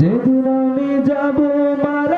যেদিন আমি যাব মারা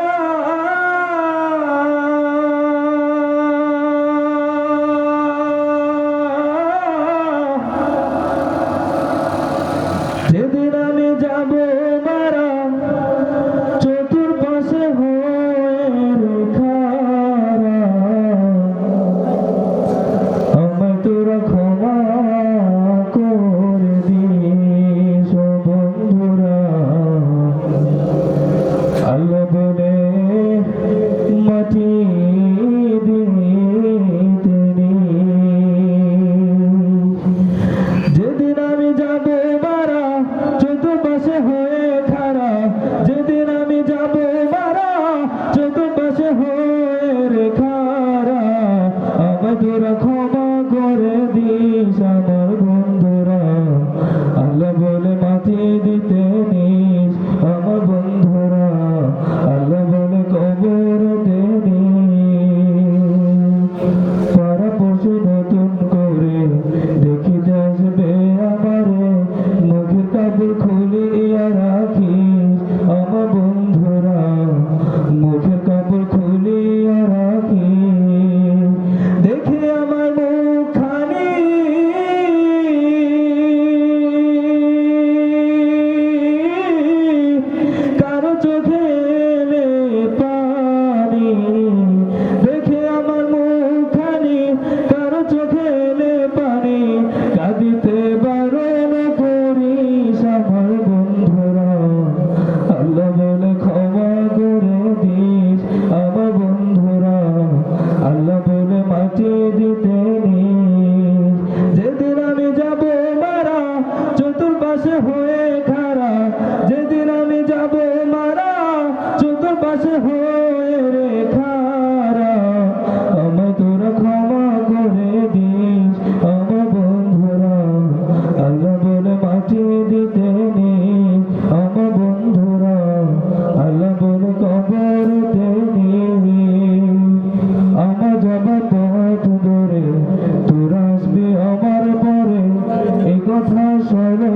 Madura পাশে হয়ে রে খারা। আমায় তোরা ক্ষমা করে দিস আমার বন্ধুরা। আল্লাহ বলে মাটি দিতে নেই আমার বন্ধুরা। আল্লাহ বলে কবর নেই। আমার যাবার পথ ধরে তোরা আসবি আমার পরে। এই কথা সবাই